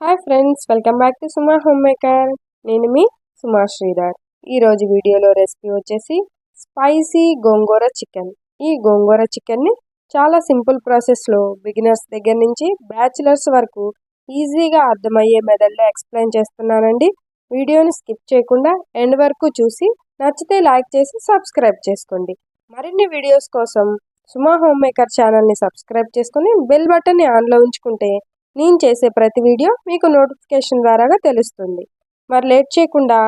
Hi friends welcome back to Suma home maker నేను మీ సుమా శ్రీధర్. ఈరోజు వీడియోలో రెసిపీ వచ్చేసి స్పైసీ గోంగూర చికెన్ ఈ గోంగూర చికెన్ని చాలా సింపుల్ ప్రాసెస్లో బిగినర్స్ దగ్గర నుంచి బ్యాచిలర్స్ వరకు ఈజీగా అర్థమయ్యే మెథడ్లో ఎక్స్ప్లెయిన్ చేస్తున్నానండి. వీడియోని స్కిప్ చేయకుండా ఎండ్ వరకు చూసి నచ్చితే లైక్ చేసి సబ్స్క్రైబ్ చేసుకోండి. మరిన్ని వీడియోస్ కోసం సుమా హోమ్ మేకర్ ఛానల్ని సబ్స్క్రైబ్ చేసుకుని బెల్ బటన్ని ఆన్లో ఉంచుకుంటే నేను చేసే ప్రతి వీడియో మీకు నోటిఫికేషన్ ద్వారాగా తెలుస్తుంది. మరి లేట్ చేయకుండా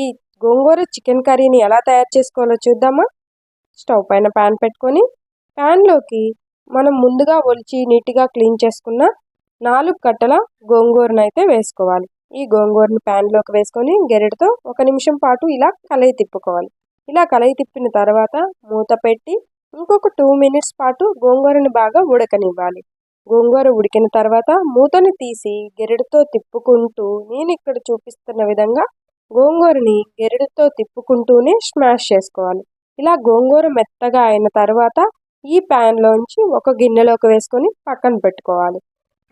ఈ గోంగూర చికెన్ కర్రీని ఎలా తయారు చేసుకోవాలో చూద్దామా? స్టవ్ పైన ప్యాన్ పెట్టుకొని ప్యాన్లోకి మనం ముందుగా ఒలిచి నీట్గా క్లీన్ చేసుకున్న నాలుగు కట్టల గోంగూరను అయితే వేసుకోవాలి. ఈ గోంగూరను ప్యాన్లోకి వేసుకొని గెరెడతో ఒక నిమిషం పాటు ఇలా కలయి తిప్పుకోవాలి. ఇలా కలయి తిప్పిన తర్వాత మూత పెట్టి ఇంకొక టూ మినిట్స్ పాటు గోంగూరని బాగా ఉడకనివ్వాలి. గోంగూర ఉడికిన తర్వాత మూతని తీసి గెరడుతో తిప్పుకుంటూ నేను ఇక్కడ చూపిస్తున్న విధంగా గోంగూరని గెరడుతో తిప్పుకుంటూనే స్మాష్ చేసుకోవాలి. ఇలా గోంగూర మెత్తగా అయిన తర్వాత ఈ ప్యాన్లోంచి ఒక గిన్నెలోకి వేసుకొని పక్కన పెట్టుకోవాలి.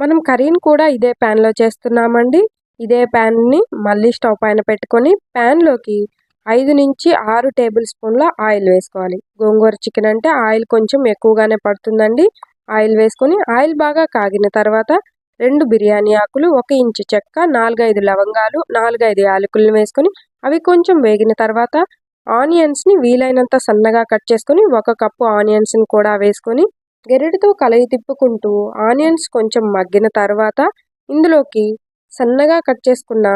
మనం కర్రీని కూడా ఇదే ప్యాన్లో చేస్తున్నామండి. ఇదే ప్యాన్ని మళ్ళీ స్టవ్ పైన పెట్టుకొని ప్యాన్లోకి ఐదు నుంచి ఆరు టేబుల్ స్పూన్ల ఆయిల్ వేసుకోవాలి. గోంగూర చికెన్ అంటే ఆయిల్ కొంచెం ఎక్కువగానే పడుతుందండి. ఆయిల్ వేసుకొని ఆయిల్ బాగా కాగిన తర్వాత రెండు బిర్యానీ ఆకులు ఒక ఇంచు చెక్క నాలుగైదు లవంగాలు నాలుగైదు యాలకులను వేసుకొని అవి కొంచెం వేగిన తర్వాత ఆనియన్స్ని వీలైనంత సన్నగా కట్ చేసుకొని ఒక కప్పు ఆనియన్స్ని కూడా వేసుకొని గెరటితో కలయి తిప్పుకుంటూ ఆనియన్స్ కొంచెం మగ్గిన తర్వాత ఇందులోకి సన్నగా కట్ చేసుకున్న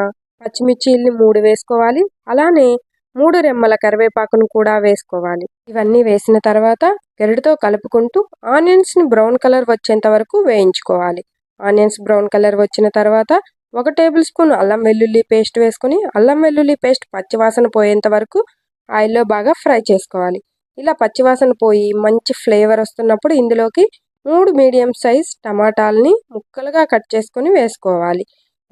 పచ్చిమిర్చిల్ని మూడు వేసుకోవాలి. అలానే మూడు రెమ్మల కరివేపాకును కూడా వేసుకోవాలి. ఇవన్నీ వేసిన తర్వాత గరిటతో కలుపుకుంటూ ఆనియన్స్ని బ్రౌన్ కలర్ వచ్చేంత వరకు వేయించుకోవాలి. ఆనియన్స్ బ్రౌన్ కలర్ వచ్చిన తర్వాత ఒక టేబుల్ స్పూన్ అల్లం వెల్లుల్లి పేస్ట్ వేసుకొని అల్లం వెల్లుల్లి పేస్ట్ పచ్చివాసన పోయేంత వరకు ఆయిల్లో బాగా ఫ్రై చేసుకోవాలి. ఇలా పచ్చివాసన పోయి మంచి ఫ్లేవర్ వస్తున్నప్పుడు ఇందులోకి మూడు మీడియం సైజ్ టమాటాలని ముక్కలుగా కట్ చేసుకొని వేసుకోవాలి.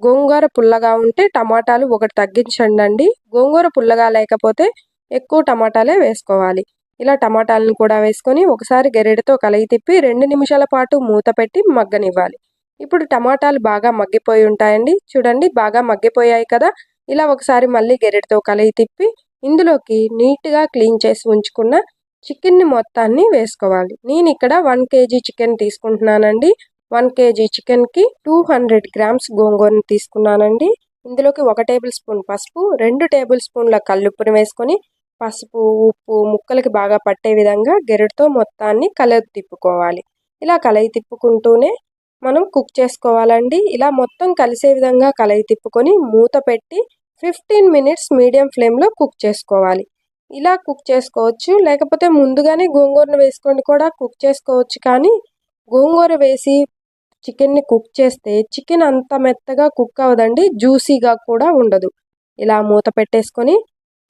గోంగూర పుల్లగా ఉంటే టమాటాలు ఒకటి తగ్గించండి గోంగూర పుల్లగా లేకపోతే ఎక్కువ టమాటాలే వేసుకోవాలి. ఇలా టమాటాలను కూడా వేసుకొని ఒకసారి గెరెడతో కలయి తిప్పి రెండు నిమిషాల పాటు మూత పెట్టి మగ్గనివ్వాలి. ఇప్పుడు టమాటాలు బాగా మగ్గిపోయి ఉంటాయండి. చూడండి బాగా మగ్గిపోయాయి కదా. ఇలా ఒకసారి మళ్ళీ గెరెడతో కలయి తిప్పి ఇందులోకి నీట్గా క్లీన్ చేసి ఉంచుకున్న చికెన్ని మొత్తాన్ని వేసుకోవాలి. నేను ఇక్కడ వన్ కేజీ చికెన్ తీసుకుంటున్నానండి. వన్ కేజీ చికెన్కి టూ హండ్రెడ్ గ్రామ్స్ గోంగూరని తీసుకున్నానండి. ఇందులోకి ఒక టేబుల్ స్పూన్ పసుపు రెండు టేబుల్ స్పూన్ల కల్లుప్పుని వేసుకొని పసుపు ఉప్పు ముక్కలకి బాగా పట్టే విధంగా గెరటితో మొత్తాన్ని కలయి తిప్పుకోవాలి. ఇలా కలయి తిప్పుకుంటూనే మనం కుక్ చేసుకోవాలండి. ఇలా మొత్తం కలిసే విధంగా కలయి తిప్పుకొని మూత పెట్టి ఫిఫ్టీన్ మినిట్స్ మీడియం ఫ్లేమ్లో కుక్ చేసుకోవాలి. ఇలా కుక్ చేసుకోవచ్చు. లేకపోతే ముందుగానే గోంగూరను వేసుకొని కూడా కుక్ చేసుకోవచ్చు కానీ గోంగూర వేసి చికెన్ని కుక్ చేస్తే చికెన్ అంత మెత్తగా కుక్ అవ్వదండి జ్యూసీగా కూడా ఉండదు. ఇలా మూత పెట్టేసుకొని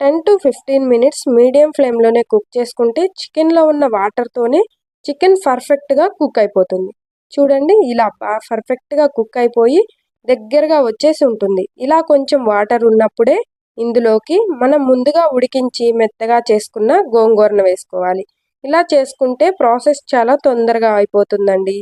ten to fifteen minutes medium ఫ్లేమ్లోనే కుక్ చేసుకుంటే చికెన్లో ఉన్న వాటర్తోనే చికెన్ పర్ఫెక్ట్గా కుక్ అయిపోతుంది. చూడండి ఇలా పర్ఫెక్ట్గా కుక్ అయిపోయి దగ్గరగా వచ్చేసి ఉంటుంది. ఇలా కొంచెం వాటర్ ఉన్నప్పుడే ఇందులోకి మనం ముందుగా ఉడికించి మెత్తగా చేసుకున్న గోంగూరను వేసుకోవాలి. ఇలా చేసుకుంటే ప్రాసెస్ చాలా తొందరగా అయిపోతుందండి.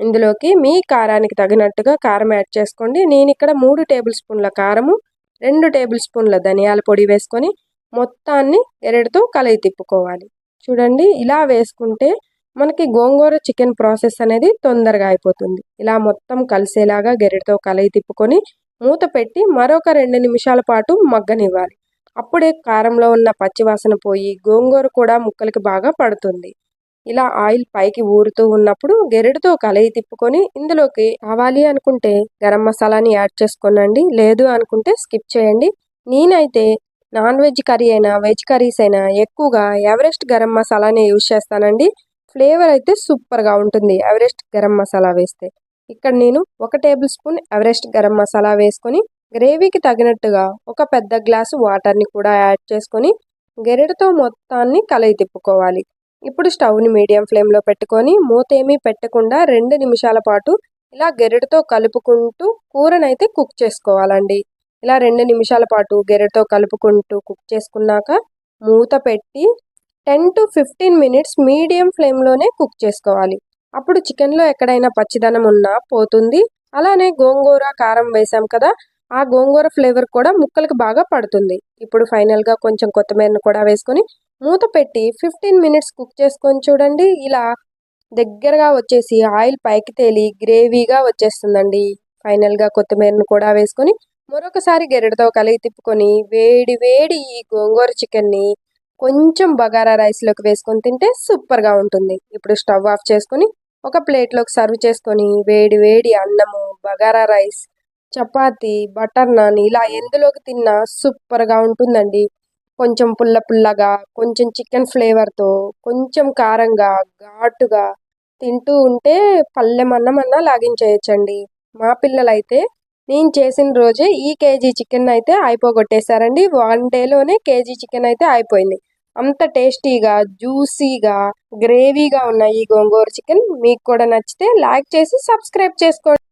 ఇందులోకి మీ కారానికి తగినట్టుగా కారం యాడ్ చేసుకోండి. నేను ఇక్కడ మూడు టేబుల్ స్పూన్ల కారము రెండు టేబుల్ స్పూన్ల ధనియాల పొడి వేసుకొని మొత్తాన్ని ఎరడుతో కలయి తిప్పుకోవాలి. చూడండి ఇలా వేసుకుంటే మనకి గోంగూర చికెన్ ప్రాసెస్ అనేది తొందరగా అయిపోతుంది. ఇలా మొత్తం కలిసేలాగా గెరెడతో కలయి తిప్పుకొని మూత పెట్టి మరొక రెండు నిమిషాల పాటు మగ్గనివ్వాలి. అప్పుడే కారంలో ఉన్న పచ్చివాసన పోయి గోంగూర కూడా ముక్కలకి బాగా పడుతుంది. ఇలా ఆయిల్ పైకి ఊరుతూ ఉన్నప్పుడు గెరెడుతో కలయి తిప్పుకొని ఇందులోకి కావాలి అనుకుంటే గరం మసాలాని యాడ్ చేసుకోనండి. లేదు అనుకుంటే స్కిప్ చేయండి. నేనైతే నాన్ వెజ్ కర్రీ అయినా వెజ్ కర్రీస్ అయినా ఎక్కువగా ఎవరెస్ట్ గరం మసాలానే యూజ్ చేస్తానండి. ఫ్లేవర్ అయితే సూపర్గా ఉంటుంది ఎవరెస్ట్ గరం మసాలా వేస్తే. ఇక్కడ నేను ఒక tablespoon Everest garam masala వేసుకొని గ్రేవీకి తగినట్టుగా ఒక పెద్ద గ్లాసు వాటర్ని కూడా యాడ్ చేసుకొని గెరెడుతో మొత్తాన్ని కలయి తిప్పుకోవాలి. ఇప్పుడు స్టవ్ని మీడియం ఫ్లేమ్లో పెట్టుకొని మూత ఏమీ పెట్టకుండా రెండు నిమిషాల పాటు ఇలా గెరెడతో కలుపుకుంటూ కూరనైతే కుక్ చేసుకోవాలండి. ఇలా రెండు నిమిషాల పాటు గెరెడతో కలుపుకుంటూ కుక్ చేసుకున్నాక మూత పెట్టి ten to fifteen minutes medium ఫ్లేమ్లోనే కుక్ చేసుకోవాలి. అప్పుడు చికెన్లో ఎక్కడైనా పచ్చిదనం ఉన్నా పోతుంది. అలానే గోంగూర కారం వేసాం కదా ఆ గోంగూర ఫ్లేవర్ కూడా ముక్కలకి బాగా పడుతుంది. ఇప్పుడు ఫైనల్గా కొంచెం కొత్తిమీరను కూడా వేసుకొని మూత పెట్టి ఫిఫ్టీన్ మినిట్స్ కుక్ చేసుకొని చూడండి. ఇలా దగ్గరగా వచ్చేసి ఆయిల్ పైకి తేలి గ్రేవీగా వచ్చేస్తుందండి. ఫైనల్గా కొత్తిమీరను కూడా వేసుకొని మరొకసారి గెరటితో కలిగి తిప్పుకొని వేడి వేడి ఈ గోంగూర చికెన్ని కొంచెం బగారా రైస్లోకి వేసుకొని తింటే సూపర్గా ఉంటుంది. ఇప్పుడు స్టవ్ ఆఫ్ చేసుకొని ఒక ప్లేట్లోకి సర్వ్ చేసుకొని వేడి వేడి అన్నము బగారా రైస్ చపాతి బటర్ నాన్ ఇలా ఎందులోకి తిన్నా సూపర్గా ఉంటుందండి. కొంచెం పుల్ల పుల్లగా కొంచెం చికెన్ ఫ్లేవర్తో కొంచెం కారంగా ఘాటుగా తింటూ ఉంటే పల్లెం అన్నం అన్నా లాగించేయచ్చండి. మా పిల్లలైతే నేను చేసిన రోజే ఈ కేజీ చికెన్ అయితే అయిపోగొట్టేశారండి. వన్ డేలోనే కేజీ చికెన్ అయితే అయిపోయింది. అంత టేస్టీగా జ్యూసీగా గ్రేవీగా ఉన్న ఈ గోంగూర చికెన్ మీకు కూడా నచ్చితే లైక్ చేసి సబ్స్క్రైబ్ చేసుకోండి.